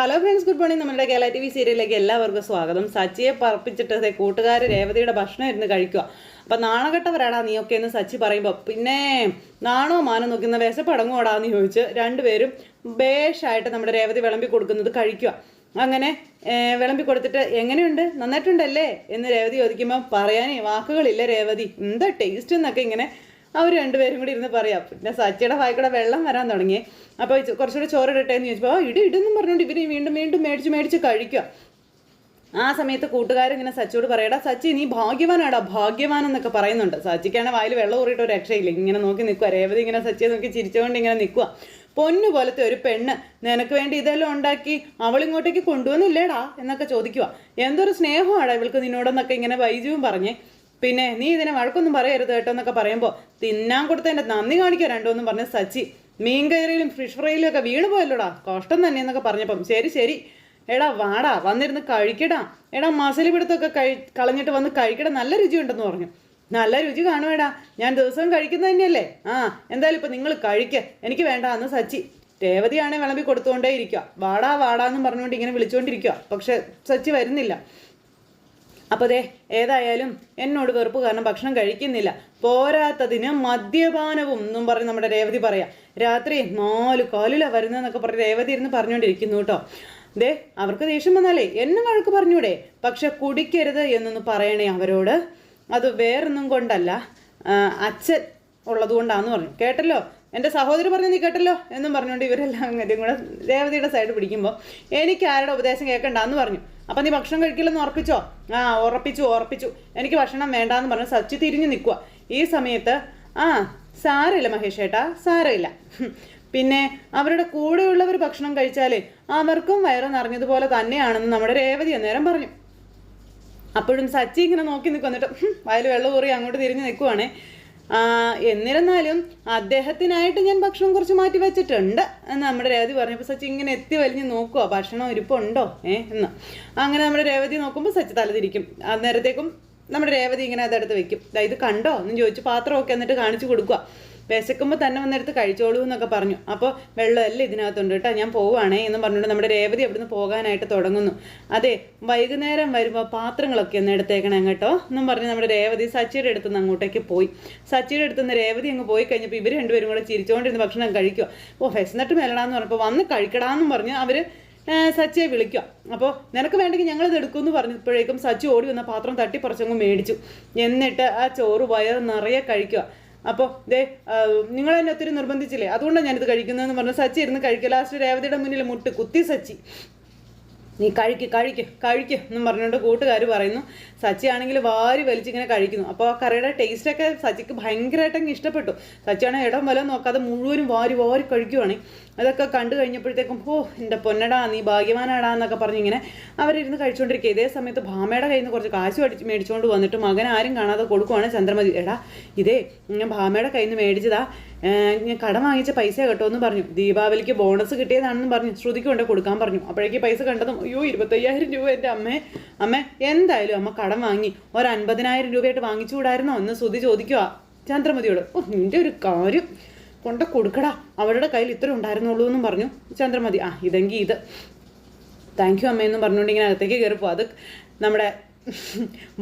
Hello friends good morning നമ്മുടെ Kerala T V സീരിയലിലേക്ക് എല്ലാവർക്കും സ്വാഗതം. സച്ചിയെ പറപ്പിച്ചിട്ട് കൂട്ടുകാർ രേവതിയുടെ ഭക്ഷണം ഇരുന്ന് കഴിക്കുക. അപ്പം നാണകെട്ടവരാടാ നീയൊക്കെ എന്ന് സച്ചി പറയുമ്പോൾ പിന്നെ നാണോ മാനോ നോക്കുന്ന വിശപ്പടങ്ങോടാ എന്ന് ചോദിച്ച് രണ്ടുപേരും ബേഷായിട്ട് നമ്മുടെ രേവതി വിളമ്പി കൊടുക്കുന്നത് കഴിക്കുക. അങ്ങനെ വിളമ്പി കൊടുത്തിട്ട് എങ്ങനെയുണ്ട്? നന്നായിട്ടുണ്ടല്ലേ? എന്ന് രേവതി ചോദിക്കുമ്പോൾ പറയാനേ വാക്കുകളില്ല രേവതി. എന്താ ടേസ്റ്റ് എന്നൊക്കെ ഇങ്ങനെ അവർ രണ്ടുപേരും കൂടി ഇരുന്ന് പറയാം. പിന്നെ സച്ചിയുടെ വായിക്കൂടെ വെള്ളം വരാൻ തുടങ്ങി. അപ്പോൾ കുറച്ചുകൂടി ചോറ് ഇടട്ടെ എന്ന് ചോദിച്ചപ്പോൾ ആ ഇട് ഇടുന്നും പറഞ്ഞുകൊണ്ട് ഇവർ വീണ്ടും വീണ്ടും മേടിച്ച് മേടിച്ച് കഴിക്കുക ആ സമയത്ത് കൂട്ടുകാരിങ്ങനെ സച്ചിയോട് പറയടാ സച്ചി നീ ഭാഗ്യവാനാടാ ഭാഗ്യവാൻ എന്നൊക്കെ പറയുന്നുണ്ട്. സച്ചിക്കാണ് വായിൽ വെള്ളം ഊറിയിട്ട് ഒരു രക്ഷയില്ല. ഇങ്ങനെ നോക്കി നിൽക്കുക രേവതി ഇങ്ങനെ സച്ചിയെ നോക്കി ചിരിച്ചുകൊണ്ട് ഇങ്ങനെ നിൽക്കുക പൊന്നു പോലത്തെ ഒരു പെണ്ണ് നിനക്ക് വേണ്ടി ഇതെല്ലാം ഉണ്ടാക്കി അവളിങ്ങോട്ടേക്ക് കൊണ്ടുവന്നില്ലേടാ എന്നൊക്കെ ചോദിക്കുക എന്തൊരു സ്നേഹമാടാ ഇവൾക്ക് നിന്നോടെന്നൊക്കെ ഇങ്ങനെ വൈജുവും പറഞ്ഞേ. പിന്നെ നീ ഇതിനെ വഴക്കൊന്നും പറയരുത് കേട്ടോ എന്നൊക്കെ പറയുമ്പോൾ തിന്നാൻ കൊടുത്തതിന്റെ നന്ദി കാണിക്കുക രണ്ടോന്നും പറഞ്ഞ സച്ചി. മീൻ കയറിയിലും ഫിഷ് ഫ്രൈയിലും ഒക്കെ വീണ് പോയല്ലോടാ? കഷ്ടം തന്നെ എന്നൊക്കെ പറഞ്ഞപ്പം. ശരി ശരി. എടാ വാടാ. വന്നിരുന്ന് കഴിക്കടാ. എടാ മസലി പിടുത്തൊക്കെ കഴി കളഞ്ഞിട്ട് വന്ന് കഴിക്കടാ. നല്ല രുചിയുണ്ടെന്ന് പറഞ്ഞു. നല്ല രുചി കാണുവേടാ. ഞാൻ ദിവസവും കഴിക്കുന്നത് തന്നെയല്ലേ? ആ എന്തായാലും ഇപ്പം നിങ്ങൾ കഴിക്ക. എനിക്ക് വേണ്ട എന്ന് സച്ചി. രേവതിയാണെ വിളമ്പി കൊടുത്തുകൊണ്ടേ ഇരിക്കുക വാടാ വാടാ എന്നും പറഞ്ഞുകൊണ്ട് ഇങ്ങനെ വിളിച്ചുകൊണ്ടിരിക്കുക പക്ഷെ സച്ചി വരുന്നില്ല. അപ്പോൾ ദേ ഏതായാലും എന്നോട് വെറുപ്പ് കാരണം ഭക്ഷണം കഴിക്കുന്നില്ല. പോരാത്തതിന് മദ്യപാനവും എന്നും പറഞ്ഞ് നമ്മുടെ രേവതി പറയാം. രാത്രി നാല് കാലിലാണ് വരുന്നതെന്നൊക്കെ പറഞ്ഞ് രേവതി ഇരുന്ന് പറഞ്ഞുകൊണ്ടിരിക്കുന്നു കേട്ടോ. ദേ അവർക്ക് ദേഷ്യം വന്നാലേ എന്നെ വഴക്ക് പറഞ്ഞൂടെ. പക്ഷെ കുടിക്കരുത് എന്നൊന്ന് പറയണേ അവരോട്. അത് വേറൊന്നും കൊണ്ടല്ല. അച്ഛൻ ഉള്ളത് കൊണ്ടാന്ന് പറഞ്ഞു. കേട്ടല്ലോ? എന്റെ സഹോദരി പറഞ്ഞു നീ കേട്ടല്ലോ? എന്നും പറഞ്ഞുകൊണ്ട് ഇവരെല്ലാം കൂടെ രേവതിയുടെ സൈഡ് പിടിക്കുമ്പോൾ എനിക്ക് ആരുടെ ഉപദേശം കേൾക്കണ്ടെന്ന് പറഞ്ഞു. അപ്പം നീ ഭക്ഷണം കഴിക്കില്ലെന്ന് ഉറപ്പിച്ചോ? ആ ഉറപ്പിച്ചു ഉറപ്പിച്ചു. എനിക്ക് ഭക്ഷണം വേണ്ടാന്ന് പറഞ്ഞ് സച്ചി തിരിഞ്ഞു നിൽക്കുക ഈ സമയത്ത് ആ സാരമില്ല മഹേഷ് ഏട്ടാ സാരമില്ല പിന്നെ അവരുടെ കൂടെയുള്ളവർ ഭക്ഷണം കഴിച്ചാലേ അവർക്കും വയറ് നിറഞ്ഞതുപോലെ തന്നെയാണെന്ന് നമ്മുടെ രേവതി അന്നേരം പറഞ്ഞു. അപ്പോഴും സച്ചി ഇങ്ങനെ നോക്കി നിൽക്കും എന്നിട്ട് വയൽ വെള്ളം ഊറി അങ്ങോട്ട് തിരിഞ്ഞ് നിൽക്കുവാണേ എന്നിരുന്നാലും അദ്ദേഹത്തിനായിട്ട് ഞാൻ ഭക്ഷണം കുറച്ച് മാറ്റി വെച്ചിട്ടുണ്ട്. എന്ന് നമ്മുടെ രേവതി പറഞ്ഞപ്പോൾ സച്ചി ഇങ്ങനെ എത്തി വലിഞ്ഞ് നോക്കുക ഭക്ഷണം ഇരിപ്പുണ്ടോ? ഏ എന്ന്. അങ്ങനെ നമ്മുടെ രേവതി നോക്കുമ്പോൾ സച്ചി തലതിരിക്കും. അന്നേരത്തേക്കും നമ്മുടെ രേവതി ഇങ്ങനെ അതെടുത്ത് വെക്കും. ഇത് കണ്ടോ? എന്ന് ചോദിച്ച് പാത്രമൊക്കെ എന്നിട്ട് കാണിച്ചു കൊടുക്കുക വിശക്കുമ്പോൾ തന്നെ വന്നെടുത്ത് കഴിച്ചോളൂ എന്നൊക്കെ പറഞ്ഞു. അപ്പോൾ വെള്ളമല്ല ഇതിനകത്തുണ്ട് കേട്ടോ. ഞാൻ പോവുകയാണേ എന്ന് പറഞ്ഞുകൊണ്ട് നമ്മുടെ രേവതി അവിടുന്ന് പോകാനായിട്ട് തുടങ്ങുന്നു. അതെ വൈകുന്നേരം വരുമ്പോൾ പാത്രങ്ങളൊക്കെ ഒന്ന് എടുത്തേക്കണേ കേട്ടോ എന്നും പറഞ്ഞ് നമ്മുടെ രേവതി സച്ചിയുടെ അടുത്ത് നിന്ന് അങ്ങോട്ടേക്ക് പോയി. സച്ചിയുടെ അടുത്ത് നിന്ന് രേവതി അങ്ങ് പോയി കഴിഞ്ഞപ്പോൾ ഇവർ രണ്ടുപേരും കൂടെ ചിരിച്ചുകൊണ്ടിരുന്ന് ഭക്ഷണം കഴിക്കുക. ഓ ഫെസ്നട്ട് മേലടാന്ന് പറഞ്ഞപ്പോൾ വന്ന് കഴിക്കടാന്നും പറഞ്ഞ് അവർ സച്ചിയെ വിളിക്കുക. അപ്പോൾ നിനക്ക് വേണ്ടെങ്കിൽ ഞങ്ങളിത് എടുക്കുമെന്ന് പറഞ്ഞപ്പോഴേക്കും സച്ചി ഓടി വന്ന പാത്രം തട്ടിപ്പറിച്ചങ്ങ് മേടിച്ചു. എന്നിട്ട് ആ ചോറ് വയർ നിറയെ കഴിക്കുക. അപ്പോൾ ദേ നിങ്ങൾ എന്നെ ഒത്തിരി നിർബന്ധിച്ചില്ലേ? അതുകൊണ്ടാണ് ഞാനിത് കഴിക്കുന്നതെന്ന് പറഞ്ഞ് സച്ചി ഇരുന്ന് കഴിക്കുക ലാസ്റ്റ് രേവതിയുടെ മുന്നിൽ മുട്ട് കുത്തി സച്ചി. നീ കഴിക്ക് കഴിക്ക് കഴിക്ക് എന്നും പറഞ്ഞുകൊണ്ട് കൂട്ടുകാർ പറയുന്നു. സച്ചി ആണെങ്കിൽ വാരി വലിച്ചിങ്ങനെ കഴിക്കുന്നു. അപ്പോൾ ആ കറിയുടെ ടേസ്റ്റൊക്കെ സച്ചിക്ക് ഭയങ്കരമായിട്ട് അങ്ങ് ഇഷ്ടപ്പെട്ടു സച്ചിയാണെങ്കിൽ ഇടം വല നോക്കാതെ മുഴുവനും വാരി വാരി കഴിക്കുവാണ്. അതൊക്കെ കണ്ടു കഴിഞ്ഞപ്പോഴത്തേക്കും ഓ എന്റെ പൊന്നടാ നീ ഭാഗ്യവാനാടാ എന്നൊക്കെ പറഞ്ഞ് ഇങ്ങനെ അവരിരുന്ന് കഴിച്ചുകൊണ്ടിരിക്കുക ഇതേ സമയത്ത് ഭാമയുടെ കയ്യിൽ നിന്ന് കുറച്ച് കാശ് അടിച്ച് മേടിച്ചുകൊണ്ട് വന്നിട്ട് മകൻ ആരും കാണാതെ കൊടുക്കുവാണ് ചന്ദ്രമതി. എടാ ഇതേ ഞാൻ ഭാമയുടെ കയ്യിൽ നിന്ന് മേടിച്ചതാ. ഞാൻ കടം വാങ്ങിച്ച പൈസ കേട്ടോ എന്ന് പറഞ്ഞു. ദീപാവലിക്ക് ബോണസ് കിട്ടിയതാണെന്ന് പറഞ്ഞു. ശ്രുതിക്ക് കൊണ്ട് കൊടുക്കാൻ പറഞ്ഞു. അപ്പോഴേക്ക് പൈസ കണ്ടതും അയ്യോ ഇരുപത്തയ്യായിരം രൂപ എന്റെ അമ്മേ അമ്മ എന്തായാലും അമ്മ കടം വാങ്ങി. ഒരു അൻപതിനായിരം രൂപയായിട്ട് വാങ്ങിച്ചുകൂടായിരുന്നോ? എന്ന് ശ്രുതി ചോദിക്കുക ചന്ദ്രമതിയോട്. ഓ നിന്റെ ഒരു കാര്യം കൊണ്ട് കൊടുക്കടാ. അവരുടെ കയ്യിൽ ഇത്ര ഉണ്ടായിരുന്നുള്ളൂ എന്നും പറഞ്ഞു ചന്ദ്രമതി. ആ ഇതെങ്കിൽ ഇത്. താങ്ക് യു അമ്മയെന്നും പറഞ്ഞുകൊണ്ട് ഇങ്ങനെ അകത്തേക്ക് കയറിപ്പോ അത് നമ്മുടെ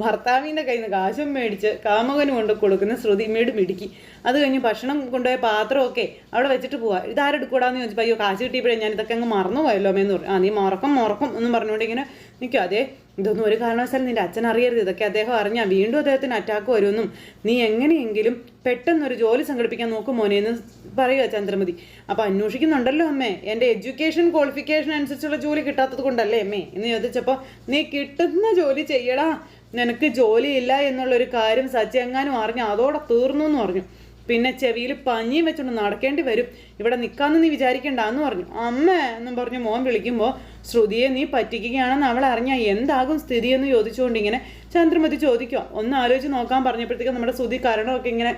ഭർത്താവിന്റെ കയ്യിൽ നിന്ന് കാശും മേടിച്ച് കാമകന് കൊണ്ട് കൊടുക്കുന്ന ശ്രുതി മേട് മിടുക്കി. അത് കഴിഞ്ഞ് ഭക്ഷണം കൊണ്ടുപോയ പാത്രമൊക്കെ അവിടെ വെച്ചിട്ട് പോവാ. ഇതാരെടുക്കൂടാന്ന് ചോദിച്ചപ്പോൾ അയ്യോ കാശ് കിട്ടിയപ്പോഴേ ഞാൻ ഇതൊക്കെ അങ്ങ് മറന്നു പോയല്ലോ അമ്മയെന്ന് പറഞ്ഞു. ആ നീ മറക്കും മറക്കും എന്നും പറഞ്ഞുകൊണ്ട് ഇങ്ങനെ നിൽക്കും അതേ ഇതൊന്നും ഒരു കാരണവശാലും നിന്റെ അച്ഛൻ അറിയരുത്. ഇതൊക്കെ അദ്ദേഹം അറിഞ്ഞാൽ വീണ്ടും അദ്ദേഹത്തിന് അറ്റാക്ക് വരുമെന്നും നീ എങ്ങനെയെങ്കിലും പെട്ടെന്നൊരു ജോലി സംഘടിപ്പിക്കാൻ നോക്കും മോനെ എന്ന് പറയുക ചന്ദ്രമതി. അപ്പോൾ അന്വേഷിക്കുന്നുണ്ടല്ലോ അമ്മേ. എന്റെ എഡ്യൂക്കേഷൻ ക്വാളിഫിക്കേഷൻ അനുസരിച്ചുള്ള ജോലി കിട്ടാത്തത് കൊണ്ടല്ലേ അമ്മേ? എന്ന് ചോദിച്ചപ്പോൾ നീ കിട്ടുന്ന ജോലി ചെയ്യടാ. നിനക്ക് ജോലിയില്ല എന്നുള്ളൊരു കാര്യം സച്ചി എങ്ങാനും അറിഞ്ഞു അതോടെ തീർന്നു എന്ന് പറഞ്ഞു. പിന്നെ ചെവിയിൽ പഞ്ഞിയും വെച്ചുകൊണ്ട് നടക്കേണ്ടി വരും. ഇവിടെ നിൽക്കാമെന്ന് നീ വിചാരിക്കണ്ട എന്ന് പറഞ്ഞു. അമ്മ എന്നും പറഞ്ഞു മോൻ വിളിക്കുമ്പോൾ ശ്രുതിയെ നീ പറ്റിക്കുകയാണെന്ന് അവൾ അറിഞ്ഞാൽ എന്താകും സ്ഥിതി എന്ന് ചോദിച്ചുകൊണ്ട് ഇങ്ങനെ ചന്ദ്രമതി ചോദിക്കുക. ഒന്ന് ആലോചിച്ച് നോക്കാൻ പറഞ്ഞപ്പോഴത്തേക്കും നമ്മുടെ ശ്രുതി കരണമൊക്കെ ഇങ്ങനെ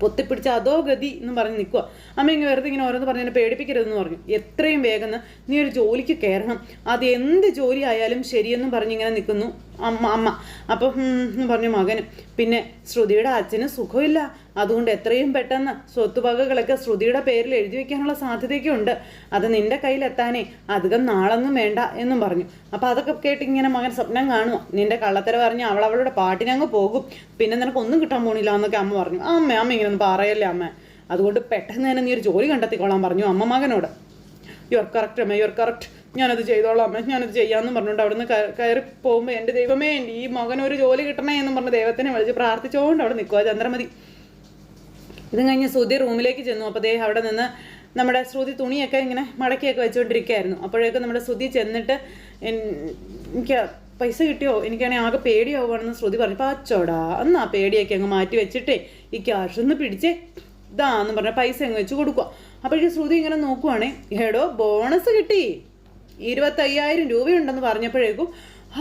പൊത്തിപ്പിടിച്ച് അതോ ഗതി എന്ന് പറഞ്ഞ് നിൽക്കുക അമ്മ ഇങ്ങനെ വെറുതെ ഇങ്ങനെ ഓരോന്ന് പറഞ്ഞ് എന്നെ പേടിപ്പിക്കരുതെന്ന് പറഞ്ഞു. എത്രയും വേഗം നീ ഒരു ജോലിക്ക് കയറണം. അത് എന്ത് ജോലി ആയാലും ശരിയെന്നും പറഞ്ഞ് ഇങ്ങനെ നിൽക്കുന്നു അമ്മ അമ്മ. അപ്പം പറഞ്ഞു മകന്. പിന്നെ ശ്രുതിയുടെ അച്ഛന് സുഖമില്ല. അതുകൊണ്ട് എത്രയും പെട്ടെന്ന് സ്വത്തുവകകളൊക്കെ ശ്രുതിയുടെ പേരിൽ എഴുതി വെക്കാനുള്ള സാധ്യതയൊക്കെ ഉണ്ട് അത് നിന്റെ കയ്യിലെത്താനേ അധികം നാളൊന്നും വേണ്ട എന്നും പറഞ്ഞു. അപ്പോൾ അതൊക്കെ കേട്ട് ഇങ്ങനെ മകൻ സ്വപ്നം കാണുക നിന്റെ കള്ളത്തര പറഞ്ഞ് അവൾ അവളുടെ പാട്ടിനങ്ങ് പോകും. പിന്നെ നിനക്ക് ഒന്നും കിട്ടാൻ പോണില്ല എന്നൊക്കെ അമ്മ പറഞ്ഞു. അമ്മ അമ്മ ഇങ്ങനെ ഒന്ന് പറയല്ലേ അമ്മ. അതുകൊണ്ട് പെട്ടെന്ന് തന്നെ നീ ഒരു ജോലി കണ്ടെത്തിക്കോളാൻ പറഞ്ഞു അമ്മ മകനോട്. യു ആർ കറക്റ്റ് അമ്മ യു യുവർ കറക്റ്റ് ഞാനത് ചെയ്തോളാം അമ്മ ഞാനത് ചെയ്യാമെന്ന് പറഞ്ഞുകൊണ്ട് അവിടുന്ന് കയ- കയറി പോകുമ്പോൾ എന്റെ ദൈവമേ ഈ മകനൊരു ജോലി കിട്ടണേ എന്ന് പറഞ്ഞ് ദൈവത്തിനെ വിളിച്ച് പ്രാർത്ഥിച്ചുകൊണ്ട് അവിടെ നിൽക്കുക ചന്ദ്രമതി. ഇതും കഴിഞ്ഞ് ശ്രുതി റൂമിലേക്ക് ചെന്നു. അപ്പോൾ ദേ അവിടെ നിന്ന് നമ്മുടെ ശ്രുതി തുണിയൊക്കെ ഇങ്ങനെ മടക്കിയൊക്കെ വെച്ചുകൊണ്ടിരിക്കുകയായിരുന്നു അപ്പോഴേക്കും നമ്മുടെ ശ്രുതി ചെന്നിട്ട് എനിക്ക് പൈസ കിട്ടിയോ? എനിക്കാണെങ്കിൽ ആകെ പേടിയാവുകയാണെന്ന് ശ്രുതി പറഞ്ഞു. പാച്ചോടാ എന്നാ പേടിയൊക്കെ അങ്ങ് മാറ്റി വെച്ചിട്ടേ ഈ ക്യാഷ് ഒന്ന് പിടിച്ചേ ഇതാന്ന് പറഞ്ഞ പൈസ അങ്ങ് വെച്ച് കൊടുക്കുക അപ്പോഴേക്കും ശ്രുതി ഇങ്ങനെ നോക്കുവാണേ എടോ ബോണസ് കിട്ടി. ഇരുപത്തയ്യായിരം രൂപയുണ്ടെന്ന് പറഞ്ഞപ്പോഴേക്കും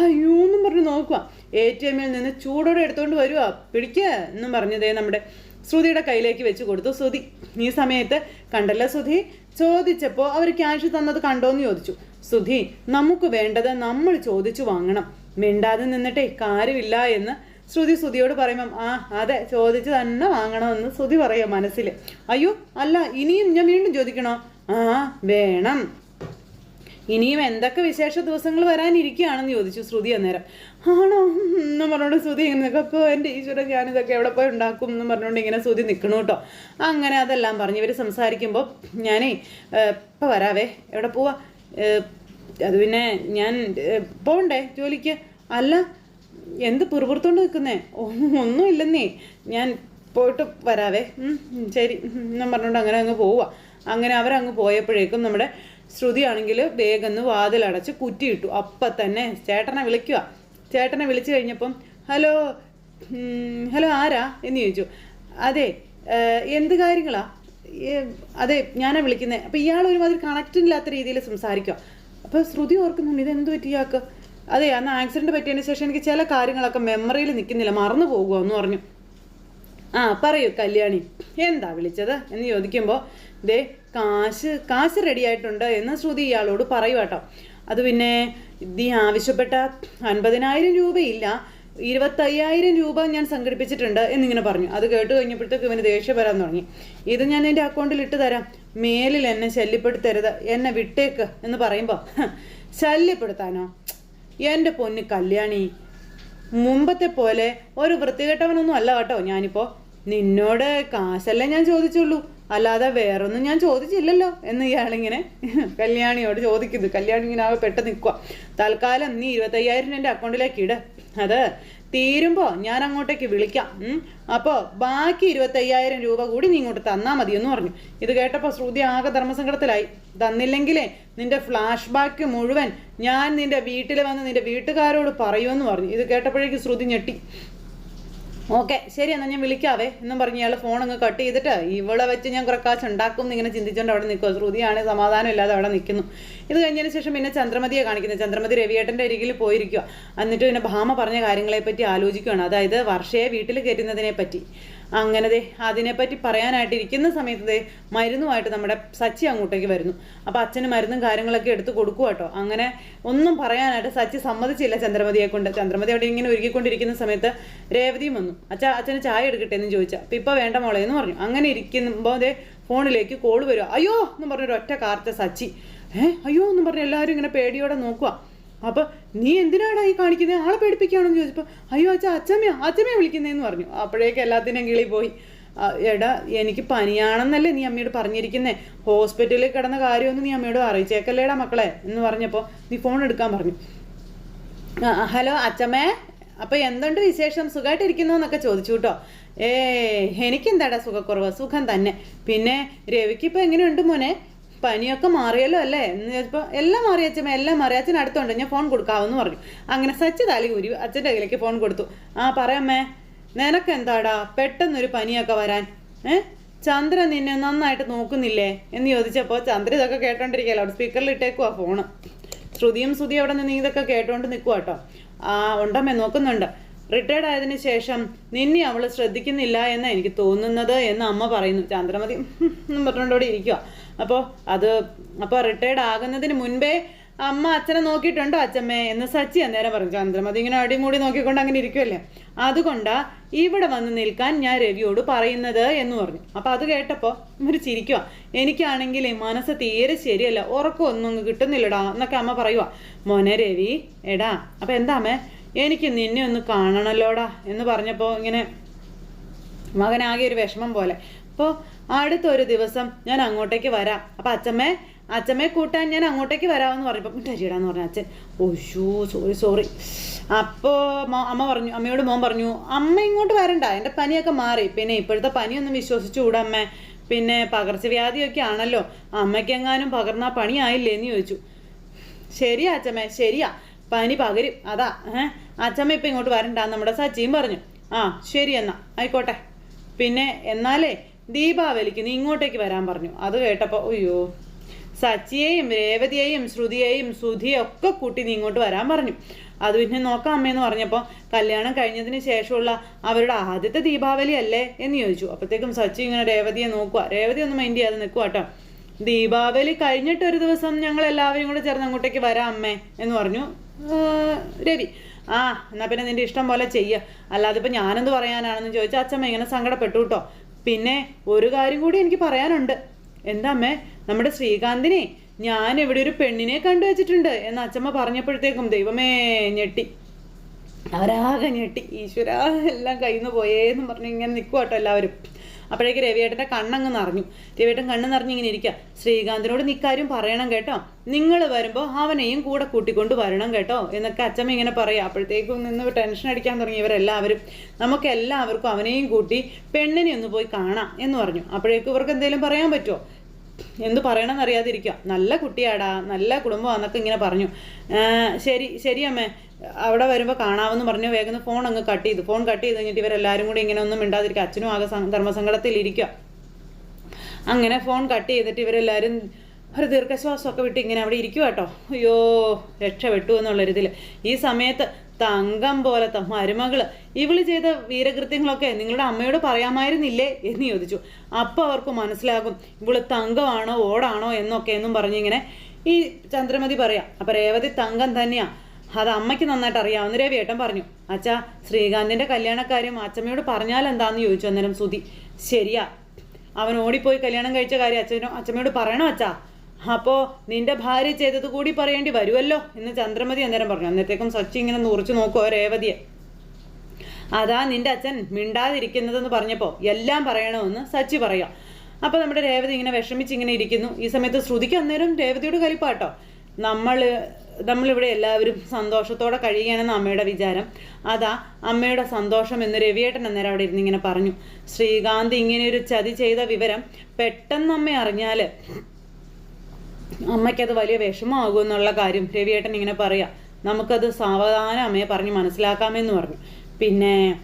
അയ്യോ എന്നും പറഞ്ഞ് നോക്കുക എ ടി എമ്മിൽ നിന്ന് ചൂടോടെ എടുത്തുകൊണ്ട് വരുവാ. പിടിക്കുക എന്നും പറഞ്ഞതേ നമ്മുടെ ശ്രുതിയുടെ കയ്യിലേക്ക് വെച്ച് കൊടുത്തു. ശ്രുതി ഈ സമയത്ത് കണ്ടല്ല ശ്രുതി? ചോദിച്ചപ്പോൾ അവർ ക്യാഷ് തന്നത് കണ്ടോന്ന് ചോദിച്ചു. ശ്രുതി നമുക്ക് വേണ്ടത് നമ്മൾ ചോദിച്ചു വാങ്ങണം. മിണ്ടാതെ നിന്നിട്ടേ കാര്യമില്ല എന്ന് ശ്രുതി ശ്രുതിയോട് പറയുമ്പം ആ അതെ ചോദിച്ച് തന്നെ വാങ്ങണമെന്ന് ശ്രുതി പറയാം മനസ്സിൽ അയ്യോ അല്ല ഇനിയും ഞാൻ വീണ്ടും ചോദിക്കണോ? ആ വേണം. ഇനിയും എന്തൊക്കെ വിശേഷ ദിവസങ്ങൾ വരാനിരിക്കുകയാണെന്ന് ചോദിച്ചു ശ്രുതി അന്നേരം. ആണോ? എന്ന് പറഞ്ഞുകൊണ്ട് ശ്രുതി ഇങ്ങനെ നിൽക്കും. അപ്പോൾ എന്റെ ഈശ്വരൻ ഞാനിതൊക്കെ എവിടെ പോയി ഉണ്ടാക്കും? എന്ന് പറഞ്ഞുകൊണ്ട് ഇങ്ങനെ ശ്രുതി നിൽക്കണു കേട്ടോ. അങ്ങനെ അതെല്ലാം പറഞ്ഞ് ഇവർ സംസാരിക്കുമ്പോൾ ഞാനേ ഇപ്പം വരാവേ. എവിടെ പോവാ? അത് പിന്നെ ഞാൻ പോകണ്ടേ ജോലിക്ക്? അല്ല എന്ത് പിറുപിറുത്തോണ്ട് നിൽക്കുന്നേ? ഒന്നും ഇല്ലെന്നേ. ഞാൻ പോയിട്ട് വരാവേ. ശരി. എന്നും പറഞ്ഞുകൊണ്ട് അങ്ങനെ അങ്ങ് പോവുക. അങ്ങനെ അവരങ്ങ് പോയപ്പോഴേക്കും നമ്മുടെ ശ്രുതിയാണെങ്കിൽ വേഗം ഒന്ന് വാതിലടച്ച് കുറ്റിയിട്ടു. അപ്പം തന്നെ ചേട്ടനെ വിളിക്കുക ചേട്ടനെ വിളിച്ചു കഴിഞ്ഞപ്പം ഹലോ ഹലോ ആരാ? എന്ന് ചോദിച്ചു. അതെ എന്ത് കാര്യങ്ങളാ? അതെ ഞാനാ വിളിക്കുന്നത് അപ്പം ഇയാൾ ഒരുമാതിരി കണക്റ്റില്ലാത്ത രീതിയിൽ സംസാരിക്കുക അപ്പോൾ ശ്രുതി ഓർക്കുന്നുണ്ട് ഇതെന്ത് പറ്റി ഇയാൾക്ക്? അതെ അന്ന് ആക്സിഡന്റ് പറ്റിയതിന് ശേഷം എനിക്ക് ചില കാര്യങ്ങളൊക്കെ മെമ്മറിയിൽ നിൽക്കുന്നില്ല മറന്നു പോകുമോ എന്ന് പറഞ്ഞു. ആ പറയൂ കല്യാണി. എന്താ വിളിച്ചത്? എന്ന് ചോദിക്കുമ്പോൾ ദേ കാശ് കാശ് റെഡി ആയിട്ടുണ്ട് എന്ന് ശ്രുതി ഇയാളോട് പറയൂ കേട്ടോ. അത് പിന്നെ നീ ആവശ്യപ്പെട്ട അൻപതിനായിരം രൂപയില്ല ഇരുപത്തയ്യായിരം രൂപ ഞാൻ സംഘടിപ്പിച്ചിട്ടുണ്ട് എന്നിങ്ങനെ പറഞ്ഞു. അത് കേട്ട് കഴിഞ്ഞപ്പോഴത്തേക്ക് ഇവന് ദേഷ്യം വരാൻ തുടങ്ങി. ഇത് ഞാൻ എന്റെ അക്കൗണ്ടിൽ ഇട്ട് തരാം. മേലിൽ എന്നെ ശല്യപ്പെടുത്തരുത്. എന്നെ വിട്ടേക്ക് എന്ന് പറയുമ്പോൾ ശല്യപ്പെടുത്താനോ? എന്റെ പൊന്ന് കല്യാണി മുമ്പത്തെ പോലെ ഒരു വൃത്തികെട്ടവനൊന്നും അല്ല കേട്ടോ ഞാനിപ്പോ. നിന്നോട് കാശല്ലേ ഞാൻ ചോദിച്ചുള്ളൂ. അല്ലാതെ വേറൊന്നും ഞാൻ ചോദിച്ചില്ലല്ലോ എന്ന് ഇയാളിങ്ങനെ കല്യാണിയോട് ചോദിക്കുന്നു. കല്യാണി ഇങ്ങനെ ആകെ പെട്ടെന്ന് നിൽക്കുക തൽക്കാലം നീ ഇരുപത്തയ്യായിരം എന്റെ അക്കൗണ്ടിലേക്ക് ഇട്. അത് തീരുമ്പോൾ ഞാൻ അങ്ങോട്ടേക്ക് വിളിക്കാം. അപ്പോൾ ബാക്കി ഇരുപത്തയ്യായിരം രൂപ കൂടി നീ ഇങ്ങോട്ട് തന്നാൽ മതി എന്ന് പറഞ്ഞു. ഇത് കേട്ടപ്പോൾ ശ്രുതി ആകെ ധർമ്മസങ്കടത്തിലായി. തന്നില്ലെങ്കിലേ നിന്റെ ഫ്ലാഷ് ബാക്ക് മുഴുവൻ ഞാൻ നിന്റെ വീട്ടിൽ വന്ന് നിന്റെ വീട്ടുകാരോട് പറയുമെന്ന് പറഞ്ഞു. ഇത് കേട്ടപ്പോഴേക്ക് ശ്രുതി ഞെട്ടി. ഓക്കെ ശരി എന്നാൽ ഞാൻ വിളിക്കാവേ. എന്നും പറഞ്ഞ് ഇയാൾ ഫോൺ അങ്ങ് കട്ട് ചെയ്തിട്ട് ഇവളെ വെച്ച് ഞാൻ കുറെ കാശ് ഉണ്ടാക്കും എന്നിങ്ങനെ ചിന്തിച്ചുകൊണ്ട് അവിടെ നിൽക്കുക ശ്രുതിയാണ് സമാധാനം ഇല്ലാതെ അവിടെ നിൽക്കുന്നു. ഇത് കഴിഞ്ഞതിന് ശേഷം പിന്നെ ചന്ദ്രമതിയെ കാണിക്കുന്നത് ചന്ദ്രമതി രവിയേട്ടന്റെ അരികിൽ പോയിരിക്കുക എന്നിട്ട് പിന്നെ ഭാമ പറഞ്ഞ കാര്യങ്ങളെപ്പറ്റി ആലോചിക്കുകയാണ് അതായത് വർഷയെ വീട്ടിൽ കയറ്റുന്നതിനെ പറ്റി അങ്ങനെ ദേ അതിനെപ്പറ്റി പറയാനായിട്ട് ഇരിക്കുന്ന സമയത്ത് ദേ മരുന്നുമായിട്ട് നമ്മുടെ സച്ചി അങ്ങോട്ടേക്ക് വരുന്നു. അപ്പോൾ അച്ഛന് മരുന്നും കാര്യങ്ങളൊക്കെ എടുത്ത് കൊടുക്കുക കേട്ടോ അങ്ങനെ ഒന്നും പറയാനായിട്ട് സച്ചി സമ്മതിച്ചില്ല ചന്ദ്രമതിയെ കൊണ്ട്. ചന്ദ്രമതി അവിടെ ഇങ്ങനെ ഒരുക്കിക്കൊണ്ടിരിക്കുന്ന സമയത്ത് രേവതിയും വന്നു. അച്ഛാ അച്ഛന് ചായ എടുക്കട്ടെ എന്ന് ചോദിച്ചാൽ അപ്പം ഇപ്പോൾ വേണ്ട മോളെ എന്ന് പറഞ്ഞു. അങ്ങനെ ഇരിക്കുമ്പോൾ ദേ ഫോണിലേക്ക് കോൾ വരിക അയ്യോ എന്ന് പറഞ്ഞൊരു ഒറ്റ കാർത്ത സച്ചി. ഏഹ് അയ്യോ എന്ന് പറഞ്ഞ് എല്ലാവരും ഇങ്ങനെ പേടിയോടെ നോക്കുക അപ്പൊ നീ എന്തിനാടാ ഈ കാണിക്കുന്നത് ആളെ പേടിപ്പിക്കുകയാണെന്ന് ചോദിച്ചപ്പോൾ അയ്യോ അച്ഛ അച്ഛമ്മയാ അച്ഛമ്മയാ വിളിക്കുന്നതെന്ന് പറഞ്ഞു. അപ്പോഴേക്ക് എല്ലാത്തിനും കിളി പോയി. എടാ എനിക്ക് പനിയാണെന്നല്ലേ നീ അമ്മയോട് പറഞ്ഞിരിക്കുന്നേ? ഹോസ്പിറ്റലിൽ കിടന്ന കാര്യമൊന്നും നീ അമ്മയോട് അറിയിച്ചേക്കല്ലേടാ മക്കളെ? എന്ന് പറഞ്ഞപ്പോൾ നീ ഫോൺ എടുക്കാൻ പറഞ്ഞു. ഹലോ അച്ഛമ്മേ അപ്പൊ എന്തുണ്ട് വിശേഷം? സുഖമായിട്ടിരിക്കുന്നു എന്നൊക്കെ ചോദിച്ചു കേട്ടോ ഏ എനിക്കെന്താടാ സുഖക്കുറവ്? സുഖം തന്നെ. പിന്നെ രവിക്കിപ്പോൾ എങ്ങനെയുണ്ട് മോനെ? പനിയൊക്കെ മാറിയല്ലോ അല്ലേ? എന്ന് ചോദിച്ചപ്പോൾ എല്ലാം മാറി അച്ഛമ്മ എല്ലാം മാറി. അച്ഛൻ അടുത്തുണ്ട്. ഞാൻ ഫോൺ കൊടുക്കാമെന്ന് പറഞ്ഞു. അങ്ങനെ സച്ച് താലി ഊരി അച്ഛന്റെ കയ്യിലേക്ക് ഫോൺ കൊടുത്തു. ആ പറയമ്മേ നിനക്ക് എന്താടാ പെട്ടെന്നൊരു പനിയൊക്കെ വരാൻ. ഏ? ചന്ദ്രൻ നിന്നെ നന്നായിട്ട് നോക്കുന്നില്ലേ? എന്ന് ചോദിച്ചപ്പോൾ ചന്ദ്ര ഇതൊക്കെ കേട്ടോണ്ടിരിക്കുക ലൗഡ് സ്പീക്കറിൽ ഇട്ടേക്കുവാ ഫോണ് ശ്രുതിയും ശ്രുതി അവിടെ നിന്ന് നീ ഇതൊക്കെ കേട്ടോണ്ട് നിൽക്കുക കേട്ടോ ആ ഉണ്ടമ്മേ നോക്കുന്നുണ്ട്. റിട്ടയർഡ് ആയതിനു ശേഷം നിന്നെ അവൾ ശ്രദ്ധിക്കുന്നില്ല എന്ന് എനിക്ക് തോന്നുന്നത് എന്ന് അമ്മ പറയുന്നു. ചന്ദ്രമതി എന്നും പറഞ്ഞുകൊണ്ടോടെ ഇരിക്കുക അപ്പോൾ അത് അപ്പോൾ റിട്ടയർഡ് ആകുന്നതിന് മുൻപേ അമ്മ അച്ഛനെ നോക്കിയിട്ടുണ്ടോ അച്ഛമ്മേ എന്ന് സച്ചി അന്നേരം പറഞ്ഞു. ചന്ദ്രമതി ഇങ്ങനെ അടിമൂടി നോക്കിക്കൊണ്ട് അങ്ങനെ ഇരിക്കുമല്ലേ അതുകൊണ്ടാ ഇവിടെ വന്ന് നിൽക്കാൻ ഞാൻ രവിയോട് പറയുന്നത് എന്ന് പറഞ്ഞു. അപ്പൊ അത് കേട്ടപ്പോൾ ഒരു ചിരിക്കുക എനിക്കാണെങ്കിൽ മനസ്സ് തീരെ ശരിയല്ല. ഉറക്കമൊന്നും കിട്ടുന്നില്ലടാ എന്നൊക്കെ അമ്മ പറയുക മോനെ രവി എടാ അപ്പൊ എന്താമേ എനിക്ക് നിന്നെ ഒന്ന് കാണണല്ലോടാ എന്ന് പറഞ്ഞപ്പോൾ ഇങ്ങനെ മകനാകെ ഒരു വിഷമം പോലെ. അപ്പോൾ അടുത്തൊരു ദിവസം ഞാൻ അങ്ങോട്ടേക്ക് വരാം. അപ്പം അച്ഛമ്മേ അച്ഛമ്മയെ കൂട്ടാൻ ഞാൻ അങ്ങോട്ടേക്ക് വരാമെന്ന് പറഞ്ഞപ്പോൾ ടരിയിടാന്ന് പറഞ്ഞു അച്ഛൻ ഓഷൂ സോറി സോറി അപ്പോൾ അമ്മ പറഞ്ഞു അമ്മയോട് മോൻ പറഞ്ഞു അമ്മ ഇങ്ങോട്ട് വരണ്ട എന്റെ പനിയൊക്കെ മാറി. പിന്നെ ഇപ്പോഴത്തെ പനിയൊന്നും വിശ്വസിച്ചുകൂടാ അമ്മ. പിന്നെ പകർച്ചവ്യാധിയൊക്കെ ആണല്ലോ. അമ്മയ്ക്കെങ്ങാനും പകർന്നാ പണിയായില്ലേ? എന്ന് ചോദിച്ചു. ശരിയാ അച്ഛമ്മേ ശരിയാ. പനി പകരും. അതാ ഏഹ് അച്ഛമ്മ ഇപ്പം ഇങ്ങോട്ട് വരണ്ട നമ്മുടെ സച്ചിയും പറഞ്ഞു. ആ ശരി എന്നാ ആയിക്കോട്ടെ. പിന്നെ എന്നാലേ ദീപാവലിക്ക് നീ ഇങ്ങോട്ടേക്ക് വരാൻ പറഞ്ഞു. അത് കേട്ടപ്പോൾ അയ്യോ സച്ചിയെയും രേവതിയെയും ശ്രുതിയെയും സുധിയെ ഒക്കെ കൂട്ടി നീ ഇങ്ങോട്ട് വരാൻ പറഞ്ഞു. അത് പിന്നെ നോക്കാം അമ്മയെന്ന് പറഞ്ഞപ്പോൾ കല്യാണം കഴിഞ്ഞതിന് ശേഷമുള്ള അവരുടെ ആദ്യത്തെ ദീപാവലി അല്ലേ എന്ന് ചോദിച്ചു. അപ്പോഴത്തേക്കും സച്ചി ഇങ്ങനെ രേവതിയെ നോക്കുക രേവതി ഒന്ന് മൈൻഡ് ചെയ്യാതെ നിൽക്കുക കേട്ടോ ദീപാവലി കഴിഞ്ഞിട്ട് ഒരു ദിവസം ഞങ്ങൾ എല്ലാവരും കൂടെ ചേർന്ന് അങ്ങോട്ടേക്ക് വരാം അമ്മേ എന്ന് പറഞ്ഞു. "ഏർ, രവി. ആ എന്നാ പിന്നെ നിന്റെ ഇഷ്ടം പോലെ ചെയ്യുക അല്ലാതെ ഇപ്പം ഞാനെന്ത് പറയാനാണെന്ന് ചോദിച്ചാൽ അച്ഛമ്മ ഇങ്ങനെ സങ്കടപ്പെട്ടു കേട്ടോ. പിന്നെ ഒരു കാര്യം കൂടി എനിക്ക് പറയാനുണ്ട്. എന്താ അമ്മേ നമ്മുടെ ശ്രീകാന്തിനെ ഞാൻ ഇവിടെ ഒരു പെണ്ണിനെ കണ്ടു വെച്ചിട്ടുണ്ട് എന്ന് അച്ഛമ്മ പറഞ്ഞപ്പോഴത്തേക്കും ദൈവമേ ഞെട്ടി. അവരാകെ ഞെട്ടി. ഈശ്വര എല്ലാം കയ്യിൽ നിന്ന് പോയേന്നും പറഞ്ഞ് ഇങ്ങനെ നിൽക്കുക കേട്ടോ എല്ലാവരും. അപ്പോഴേക്ക് രവിയേട്ടന്റെ കണ്ണങ്ങ് നിറഞ്ഞു. രവിയേട്ടൻ കണ്ണ് നിറഞ്ഞു ഇങ്ങനെ ഇരിക്കുക ശ്രീകാന്തിനോട് നിക്കാര്യം പറയണം കേട്ടോ. നിങ്ങൾ വരുമ്പോൾ അവനെയും കൂടെ കൂട്ടിക്കൊണ്ട് വരണം കേട്ടോ എന്നൊക്കെ അച്ഛമ്മ ഇങ്ങനെ പറയാം. അപ്പോഴത്തേക്കും നിന്ന് ടെൻഷൻ അടിക്കാൻ തുടങ്ങി ഇവരെല്ലാവരും നമുക്ക് എല്ലാവർക്കും അവനെയും കൂട്ടി പെണ്ണിനെ ഒന്ന് പോയി കാണാം എന്ന് പറഞ്ഞു. അപ്പോഴേക്കും ഇവർക്ക് എന്തെങ്കിലും പറയാൻ പറ്റുമോ എന്ത് പറയണമെന്ന് അറിയാതിരിക്കുക നല്ല കുട്ടിയാടാ നല്ല കുടുംബമാണെന്നൊക്കെ ഇങ്ങനെ പറഞ്ഞു. ശരി ശരി അമ്മേ. അവിടെ വരുമ്പോൾ കാണാമെന്ന് പറഞ്ഞു. വേഗം ഫോൺ അങ്ങ് കട്ട് ചെയ്തു. ഫോൺ കട്ട് ചെയ്ത് കഴിഞ്ഞിട്ട് ഇവരെല്ലാവരും കൂടി ഇങ്ങനെ ഒന്നും മിണ്ടാതിരിക്കുക. അച്ഛനും ആകെ ധർമ്മസങ്കടത്തിലിരിക്കുക അങ്ങനെ ഫോൺ കട്ട് ചെയ്തിട്ട് ഇവരെല്ലാവരും ഒരു ദീർഘശ്വാസമൊക്കെ വിട്ട് ഇങ്ങനെ അവിടെ ഇരിക്കുക കേട്ടോ അയ്യോ രക്ഷപ്പെട്ടു എന്നുള്ളൊരിതിൽ ഈ സമയത്ത് തങ്കം പോലത്തെ മരുമകൾ ഇവൾ ചെയ്ത വീരകൃത്യങ്ങളൊക്കെ നിങ്ങളുടെ അമ്മയോട് പറയാമായിരുന്നില്ലേ എന്ന് ചോദിച്ചു. അപ്പോൾ അവർക്ക് മനസ്സിലാകും ഇവൾ തങ്കമാണോ ഓടാണോ എന്നൊക്കെ എന്നും പറഞ്ഞിങ്ങനെ ഈ ചന്ദ്രമതി പറയാം. അപ്പം രേവതി തങ്കം തന്നെയാ. അത് അമ്മയ്ക്ക് നന്നായിട്ട് അറിയാവുന്ന രവിയേട്ടൻ പറഞ്ഞു അച്ഛാ ശ്രീകാന്തിന്റെ കല്യാണക്കാര്യം അച്ഛമ്മയോട് പറഞ്ഞാൽ എന്താന്ന് ചോദിച്ചു അന്നേരം സുതി ശരിയാ. അവൻ ഓടിപ്പോയി കല്യാണം കഴിച്ച കാര്യം അച്ഛനോ അച്ഛമ്മയോട് പറയണോ അച്ഛാ? അപ്പോ നിന്റെ ഭാര്യ ചെയ്തത് കൂടി പറയേണ്ടി വരുമല്ലോ എന്ന് ചന്ദ്രമതി അന്നേരം പറഞ്ഞു. അന്നത്തേക്കും സച്ചി ഇങ്ങനെ നുറിച്ചു നോക്കുമോ രേവതിയെ. അതാ നിന്റെ അച്ഛൻ മിണ്ടാതിരിക്കുന്നതെന്ന് പറഞ്ഞപ്പോൾ എല്ലാം പറയണമെന്ന് സച്ചി പറയാം. അപ്പോൾ നമ്മുടെ രേവതി ഇങ്ങനെ വിഷമിച്ച് ഇങ്ങനെ ഇരിക്കുന്നു. ഈ സമയത്ത് ശ്രുതിക്ക് അന്നേരം രേവതിയോട് കലിപ്പാട്ടോ നമ്മൾ നമ്മളിവിടെ എല്ലാവരും സന്തോഷത്തോടെ കഴിയുകയാണെന്ന് അമ്മയുടെ വിചാരം. അതാ അമ്മയുടെ സന്തോഷം എന്ന് രവിയേട്ടൻ അന്നേരം അവിടെ ഇരുന്ന് ഇങ്ങനെ പറഞ്ഞു. ശ്രീകാന്ത് ഇങ്ങനെ ഒരു ചതി ചെയ്ത വിവരം പെട്ടെന്ന് അമ്മ അറിഞ്ഞാൽ അമ്മയ്ക്കത് വലിയ വിഷമമാകും എന്നുള്ള കാര്യം രവിയേട്ടൻ ഇങ്ങനെ പറയാം. നമുക്കത് സാവധാനം അമ്മയെ പറഞ്ഞ് മനസ്സിലാക്കാമെന്ന് പറഞ്ഞു. പിന്നെ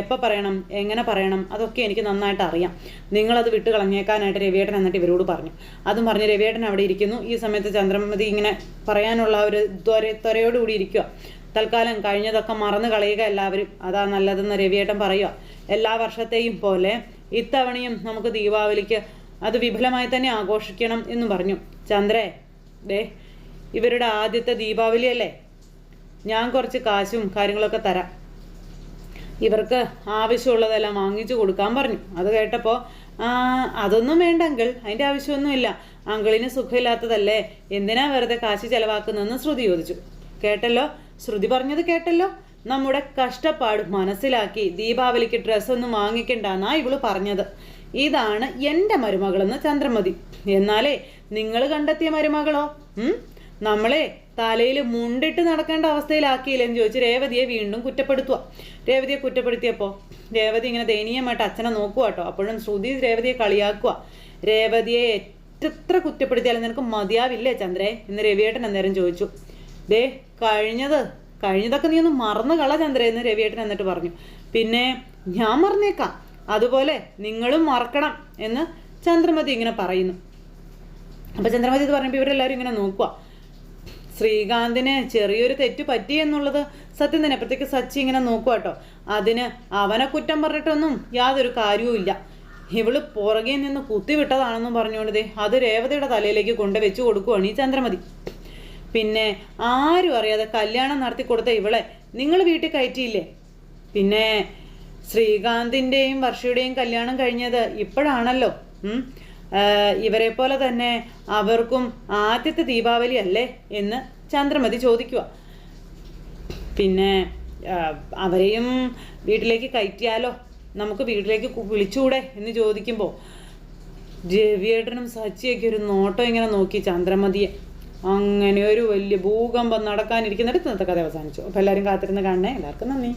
എപ്പോൾ പറയണം എങ്ങനെ പറയണം അതൊക്കെ എനിക്ക് നന്നായിട്ട് അറിയാം. നിങ്ങളത് വിട്ട് കളഞ്ഞേക്കാനായിട്ട് രവിയേട്ടൻ എന്നിട്ട് ഇവരോട് പറഞ്ഞു. അതും പറഞ്ഞ് രവിയേട്ടൻ അവിടെ ഇരിക്കുന്നു. ഈ സമയത്ത് ചന്ദ്രമതി ഇങ്ങനെ പറയാനുള്ള ഒരു ത്വര ത്വരയോടുകൂടി ഇരിക്കുക തൽക്കാലം കഴിഞ്ഞതൊക്കെ മറന്നു കളയുക എല്ലാവരും. അതാ നല്ലതെന്ന് രവിയേട്ടൻ പറയുക എല്ലാ വർഷത്തെയും പോലെ ഇത്തവണയും നമുക്ക് ദീപാവലിക്ക് അത് വിപുലമായി തന്നെ ആഘോഷിക്കണം എന്ന് പറഞ്ഞു. ചന്ദ്രേ ദേ ഇവരുടെ ആദ്യത്തെ ദീപാവലി അല്ലേ ഞാൻ കുറച്ച് കാശും കാര്യങ്ങളൊക്കെ തരാം. ഇവർക്ക് ആവശ്യമുള്ളതെല്ലാം വാങ്ങിച്ചു കൊടുക്കാൻ പറഞ്ഞു. അത് കേട്ടപ്പോൾ അതൊന്നും വേണ്ട അങ്കിൾ. അതിന്റെ ആവശ്യമൊന്നുമില്ല. അങ്കിളിന് സുഖമില്ലാത്തതല്ലേ? എന്തിനാ വെറുതെ കാശ് ചെലവാക്കുന്നതെന്ന് ശ്രുതി ചോദിച്ചു. കേട്ടല്ലോ? ശ്രുതി പറഞ്ഞത് കേട്ടല്ലോ? നമ്മുടെ കഷ്ടപ്പാട് മനസ്സിലാക്കി ദീപാവലിക്ക് ഡ്രസ്സൊന്നും വാങ്ങിക്കണ്ടെന്നാ ഇവൾ പറഞ്ഞത്. ഇതാണ് എന്റെ മരുമകളെന്ന് ചന്ദ്രമതി. എന്നാലേ നിങ്ങൾ കണ്ടെത്തിയ മരുമകളോ? നമ്മളെ തലയിൽ മുണ്ടിട്ട് നടക്കേണ്ട അവസ്ഥയിലാക്കിയില്ലെന്ന് ചോദിച്ച് രേവതിയെ വീണ്ടും കുറ്റപ്പെടുത്തുക. രേവതിയെ കുറ്റപ്പെടുത്തിയപ്പോൾ രേവതി ഇങ്ങനെ ദയനീയമായിട്ട് അച്ഛനെ നോക്കുക കേട്ടോ. അപ്പോഴും ശ്രുതി രേവതിയെ കളിയാക്കുക. രേവതിയെ എത്ര കുറ്റപ്പെടുത്തിയാലും നിനക്ക് മതിയാവില്ലേ ചന്ദ്രേ? എന്ന് രവിയേട്ടൻ അന്നേരം ചോദിച്ചു. ദേ കഴിഞ്ഞത് കഴിഞ്ഞതൊക്കെ നീ ഒന്ന് മറന്നു കള ചന്ദ്ര എന്ന് രവിയേട്ടൻ എന്നിട്ട് പറഞ്ഞു. പിന്നെ ഞാൻ മറന്നേക്കാം. അതുപോലെ നിങ്ങളും മറക്കണം എന്ന് ചന്ദ്രമതി ഇങ്ങനെ പറയുന്നു. അപ്പൊ ചന്ദ്രമതി ഇത് പറഞ്ഞപ്പോൾ ഇവരെല്ലാവരും ഇങ്ങനെ നോക്കുക. ശ്രീകാന്തിന് ചെറിയൊരു തെറ്റ് പറ്റി എന്നുള്ളത് സത്യം തന്നെ. അപ്പോഴത്തേക്ക് സച്ചി ഇങ്ങനെ നോക്കുക കേട്ടോ അതിന് അവനെ കുറ്റം പറഞ്ഞിട്ടൊന്നും യാതൊരു കാര്യവുമില്ല ഇവൾ പുറകെ നിന്ന് കുത്തിവിട്ടതാണെന്നും പറഞ്ഞുകൊണ്ടതേ അത് രേവതയുടെ തലയിലേക്ക് കൊണ്ട് വെച്ച് കൊടുക്കുവാണ് ഈ ചന്ദ്രമതി. പിന്നെ ആരും അറിയാതെ കല്യാണം നടത്തി കൊടുത്ത ഇവളെ നിങ്ങൾ വീട്ടിൽ കയറ്റിയില്ലേ? പിന്നെ ശ്രീകാന്തിന്റെയും വർഷയുടെയും കല്യാണം കഴിഞ്ഞത് ഇപ്പോഴാണല്ലോ. ഇവരെ പോലെ തന്നെ അവർക്കും ആദ്യത്തെ ദീപാവലി അല്ലേ എന്ന് ചന്ദ്രമതി ചോദിക്കുക പിന്നെ അവരെയും വീട്ടിലേക്ക് കയറ്റിയാലോ? നമുക്ക് വീട്ടിലേക്ക് വിളിച്ചുകൂടെ എന്ന് ചോദിക്കുമ്പോൾ ജവിയേട്ടനും സച്ചിയൊക്കെ ഒരു നോട്ടം ഇങ്ങനെ നോക്കി ചന്ദ്രമതിയെ. അങ്ങനെ ഒരു വലിയ ഭൂകമ്പം നടക്കാനിരിക്കുന്നിടത്ത് ഇന്നത്തെ കഥ അവസാനിച്ചു. അപ്പോൾ എല്ലാവരും കാത്തിരുന്ന് കാണണേ. എല്ലാവർക്കും നന്ദി.